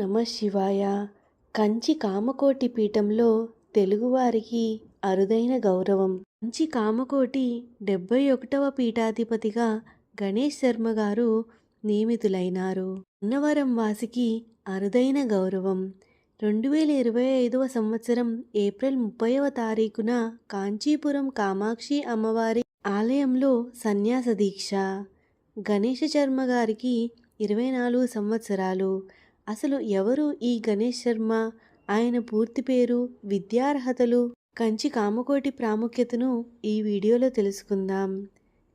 నమ శివాయ. కంచి కామకోటి పీఠంలో తెలుగువారికి అరుదైన గౌరవం. కంచి కామకోటి డెబ్బై ఒకటవ పీఠాధిపతిగా గణేష్ శర్మ గారు నియమితులైనారు. అన్నవరం వాసికి అరుదైన గౌరవం. రెండు వేల ఇరవై ఐదవ సంవత్సరం ఏప్రిల్ ముప్పైవ తారీఖున కాంచీపురం కామాక్షి అమ్మవారి ఆలయంలో సన్యాస దీక్ష. గణేష శర్మ గారికి ఇరవై నాలుగు సంవత్సరాలు. అసలు ఎవరు ఈ గణేష్ శర్మ? ఆయన పూర్తి పేరు విద్యార్హతలు కంచి కామకోటి ప్రాముఖ్యతను ఈ వీడియోలో తెలుసుకుందాం.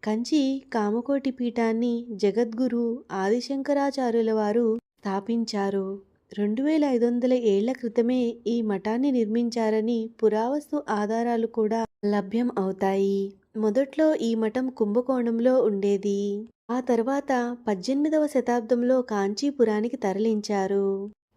కంచి కామకోటి పీఠాన్ని జగద్గురు ఆదిశంకరాచార్యుల వారు స్థాపించారు. రెండు వేల ఐదు వందల ఏళ్ళ క్రితమే ఈ మఠాన్ని నిర్మించారని పురావస్తు ఆధారాలు కూడా లభ్యం అవుతాయి. మొదట్లో ఈ మఠం కుంభకోణంలో ఉండేది. ఆ తర్వాత పద్దెనిమిదవ శతాబ్దంలో కాంచీపురానికి తరలించారు.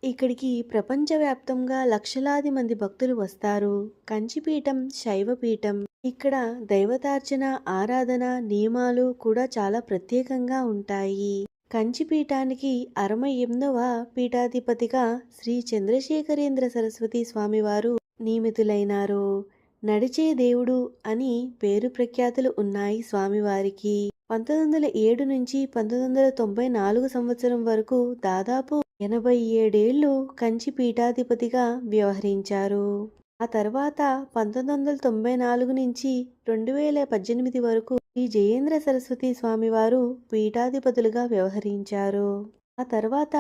ఇక్కడికి ప్రపంచవ్యాప్తంగా లక్షలాది మంది భక్తులు వస్తారు. కంచిపీఠం శైవపీఠం ఇక్కడ దైవతార్చన ఆరాధన నియమాలు కూడా చాలా ప్రత్యేకంగా ఉంటాయి. కంచిపీఠానికి అరవై ఎనిమిదవ పీఠాధిపతిగా శ్రీ చంద్రశేఖరేంద్ర సరస్వతి స్వామివారు నియమితులైనారు. నడిచే దేవుడు అని పేరు ప్రఖ్యాతులు ఉన్నాయి స్వామివారికి. పంతొమ్మిది వందల ఏడు నుంచి పంతొమ్మిది వందల తొంభై నాలుగు సంవత్సరం వరకు దాదాపు ఎనభై ఏడేళ్ళు కంచి పీఠాధిపతిగా వ్యవహరించారు. ఆ తర్వాత పంతొమ్మిది వందల తొంభై నాలుగు నుంచి రెండు వేల పద్దెనిమిది వరకు శ్రీ జయేంద్ర సరస్వతి స్వామివారు పీఠాధిపతులుగా వ్యవహరించారు. ఆ తర్వాత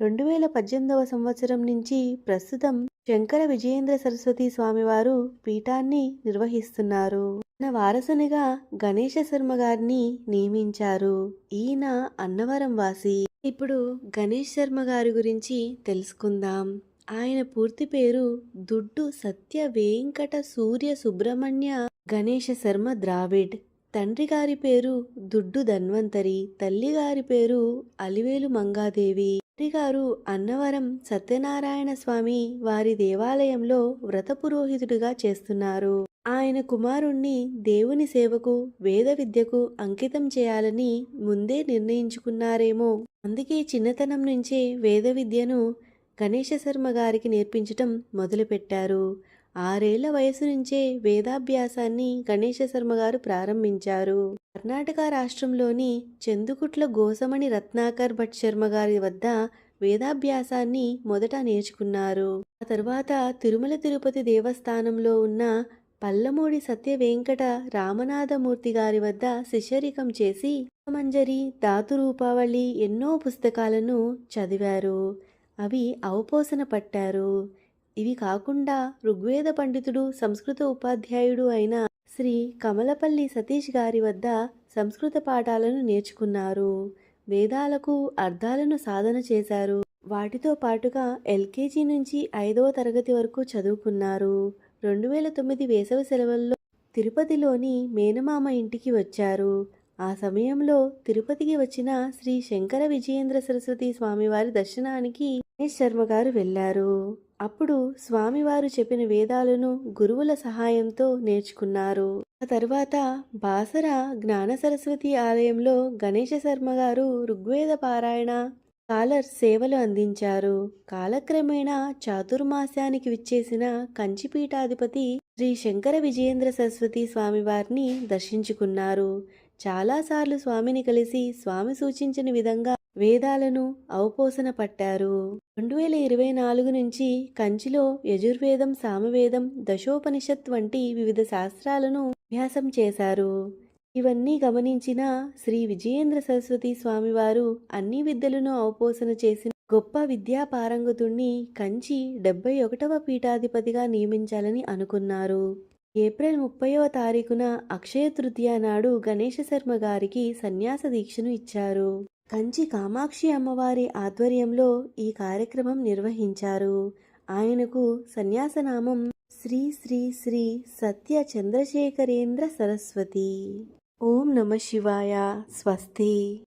రెండు వేల పద్దెనిమిదవ సంవత్సరం నుంచి ప్రస్తుతం శంకర విజయేంద్ర సరస్వతి స్వామివారు పీఠాన్ని నిర్వహిస్తున్నారు. తన వారసునిగా గణేశ శర్మ గారిని నియమించారు. ఈయన అన్నవరం వాసి. ఇప్పుడు గణేష్ శర్మ గారి గురించి తెలుసుకుందాం. ఆయన పూర్తి పేరు దుడ్డు సత్య వేంకట సూర్య సుబ్రహ్మణ్య గణేశ శర్మ ద్రావిడ్. తండ్రి గారి పేరు దుడ్డు ధన్వంతరి. తల్లి గారి పేరు అలివేలు మంగాదేవి. గారు అన్నవరం సత్యనారాయణ స్వామి వారి దేవాలయంలో వ్రత పురోహితుడిగా చేస్తున్నారు. ఆయన కుమారుణ్ణి దేవుని సేవకు వేద విద్యకు అంకితం చేయాలని ముందే నిర్ణయించుకున్నారేమో. అందుకే చిన్నతనం నుంచే వేద విద్యను గణేశ శర్మ గారికి నేర్పించటం మొదలుపెట్టారు. ఆరేళ్ళ వయసు నుంచే వేదాభ్యాసాన్ని గణేశ శర్మ గారు ప్రారంభించారు. కర్ణాటక రాష్ట్రంలోని చందుకుట్ల గోసమణి రత్నాకర్ భట్ శర్మ గారి వద్ద వేదాభ్యాసాన్ని మొదట నేర్చుకున్నారు. ఆ తర్వాత తిరుమల తిరుపతి దేవస్థానంలో ఉన్న పల్లమూడి సత్య వెంకట రామనాథమూర్తి గారి వద్ద శిష్యరికం చేసి మంజరి ధాతురూపావళి ఎన్నో పుస్తకాలను చదివారు. అవి అవపోసన పట్టారు. ఇవి కాకుండా ఋగ్వేద పండితుడు సంస్కృత ఉపాధ్యాయుడు అయిన శ్రీ కమలపల్లి సతీష్ గారి వద్ద సంస్కృత పాఠాలను నేర్చుకున్నారు. వేదాలకు అర్థాలను సాధన చేశారు. వాటితో పాటుగా ఎల్కేజీ నుంచి ఐదవ తరగతి వరకు చదువుకున్నారు. రెండు వేల తొమ్మిది వేసవి సెలవుల్లో తిరుపతిలోని మేనమామ ఇంటికి వచ్చారు. ఆ సమయంలో తిరుపతికి వచ్చిన శ్రీ శంకర విజయేంద్ర సరస్వతి స్వామివారి దర్శనానికి గణేష్ శర్మ గారు వెళ్ళారు అప్పుడు స్వామివారు చెప్పిన వేదాలను గురువుల సహాయంతో నేర్చుకున్నారు. ఆ తర్వాత బాసర జ్ఞాన సరస్వతి ఆలయంలో గణేశ శర్మ గారు ఋగ్వేద పారాయణ కాలర్ సేవలు అందించారు. కాలక్రమేణా చాతుర్మాస్యానికి విచ్చేసిన కంచిపీఠాధిపతి శ్రీ శంకర విజయేంద్ర సరస్వతి స్వామివారిని దర్శించుకున్నారు. చాలాసార్లు స్వామిని కలిసి స్వామి సూచించిన విధంగా వేదాలను అవపోసన పట్టారు. రెండు వేల ఇరవై నాలుగు నుంచి కంచిలో యజుర్వేదం సామవేదం దశోపనిషత్ వంటి వివిధ శాస్త్రాలను అభ్యాసం చేశారు. ఇవన్నీ గమనించిన శ్రీ విజయేంద్ర సరస్వతి స్వామివారు అన్ని విద్యలను అవపోసన చేసిన గొప్ప విద్యా పారంగతుణ్ణి కంచి డెబ్బై ఒకటవ పీఠాధిపతిగా నియమించాలని అనుకున్నారు. ఏప్రిల్ ముప్పైవ తారీఖున అక్షయ తృతీయ నాడు గణేశ శర్మ గారికి సన్యాస దీక్షను ఇచ్చారు. కంచి కామాక్షి అమ్మవారి ఆధ్వర్యంలో ఈ కార్యక్రమం నిర్వహించారు. ఆయనకు సన్యాసనామం శ్రీ శ్రీ శ్రీ సత్య చంద్రశేఖరేంద్ర సరస్వతి. ఓం నమ శివాయ. స్వస్తి.